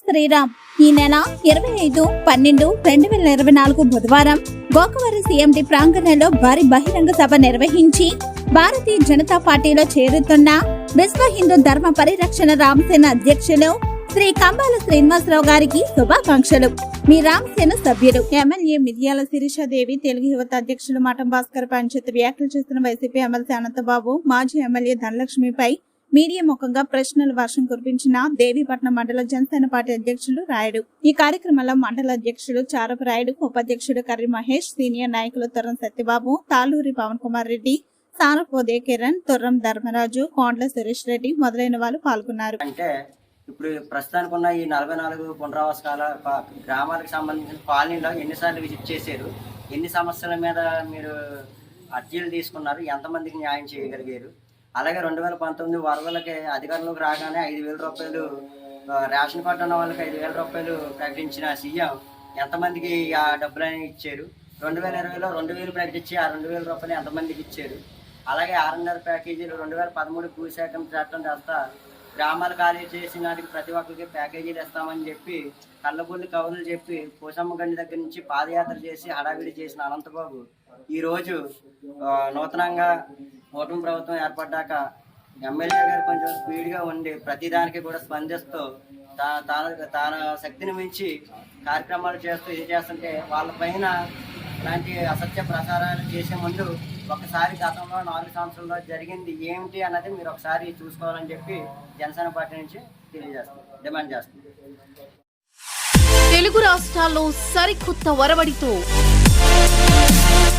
శ్రీరామ్. ఈ నెల ఇరవై ఐదు పన్నెండు రెండు వేల ఇరవై నాలుగు బుధవారం గోకవరం సీఎండి ప్రాంగణంలో భారీ బహిరంగ సభ నిర్వహించి భారతీయ జనతా పార్టీలో చేరుతున్న విశ్వ హిందూ ధర్మ పరిరక్షణ రామసేన అధ్యక్షులు శ్రీ కంబాల శ్రీనివాసరావు గారికి శుభాకాంక్షలు. మీ రామసేన సభ్యులు. ఎమ్మెల్యే మిర్యాల శిరీషాదేవి తెలుగు యువత అధ్యక్షులు మఠం భాస్కర్ పంచాయతీ వ్యాఖ్యలు చేస్తున్న వైసీపీ ఎమ్మెల్సీ అనంతబాబు మాజీ ఎమ్మెల్యే ధనలక్ష్మిపై మీడియా ముఖంగా ప్రశ్నల వర్షం కురిపించిన దేవీపట్నం మండల జనసేన పార్టీ అధ్యక్షులు రాయుడు. ఈ కార్యక్రమంలో మండల అధ్యక్షుడు చారపు రాయుడు ఉపాధ్యక్షుడు కర్రి మహేష్ సీనియర్ నాయకులు తొర్రం సత్యబాబు తాలూరి పవన్ కుమార్ రెడ్డి సారపోదే కిరణ్ తొర్రం ధర్మరాజు కోండ్ల సురేష్ రెడ్డి మొదలైన వాళ్ళు పాల్గొన్నారు. అంటే ఇప్పుడు ప్రస్తుతానికి ఉన్న ఈ నలభై నాలుగు పునరావాసకాల గ్రామాలకు సంబంధించిన కాలనీలో ఎన్నిసార్లు విజిట్ చేశారు? ఎన్ని సమస్యల మీద మీరు అర్జీలు తీసుకున్నారు? ఎంతమందికి న్యాయం చేయగలిగారు? అలాగే రెండు వేల పంతొమ్మిది వరదలకి అధికారంలోకి రాగానే ఐదు వేల రూపాయలు రేషన్ కార్డు ఉన్న వాళ్ళకి ఐదు వేల రూపాయలు ప్రకటించిన సీఎం ఎంతమందికి ఆ డబ్బులని ఇచ్చారు? రెండు వేల ఇరవైలో రెండు వేలు ప్రకటించి ఆ రెండు వేల రూపాయలు ఎంతమందికి ఇచ్చారు? అలాగే ఆర్ఎన్ఆర్ ప్యాకేజీలు రెండు వేల పదమూడు భూశాఖం చట్టం చేస్తా గ్రామాలు ఖాళీ చేసిన నాటికి ప్రతి ఒక్కరికి ప్యాకేజీలు ఇస్తామని చెప్పి కళ్ళబుల్లి కవులు చెప్పి పోసమ్మ గండి దగ్గర నుంచి పాదయాత్ర చేసి హడావిడి చేసిన అనంతబాబు ఈరోజు నూతనంగా కూటమి ప్రభుత్వం ఏర్పడ్డాక ఎమ్మెల్యే గారు కొంచెం స్పీడ్గా ఉండి ప్రతిదానికి కూడా స్పందిస్తూ తా తాను తన శక్తిని మించి కార్యక్రమాలు చేస్తూ ఇది చేస్తుంటే వాళ్ళ పైన ఇలాంటి అసత్య ప్రసారాలు చేసే ముందు ఒకసారి గతంలో నాలుగు సంవత్సరాల్లో జరిగింది ఏమిటి అన్నది మీరు ఒకసారి చూసుకోవాలని చెప్పి జనసేన పార్టీ నుంచి తెలియజేస్తాం డిమాండ్ చేస్తాం. తెలుగు రాష్ట్రాల్లో సరికొత్త వరవడితో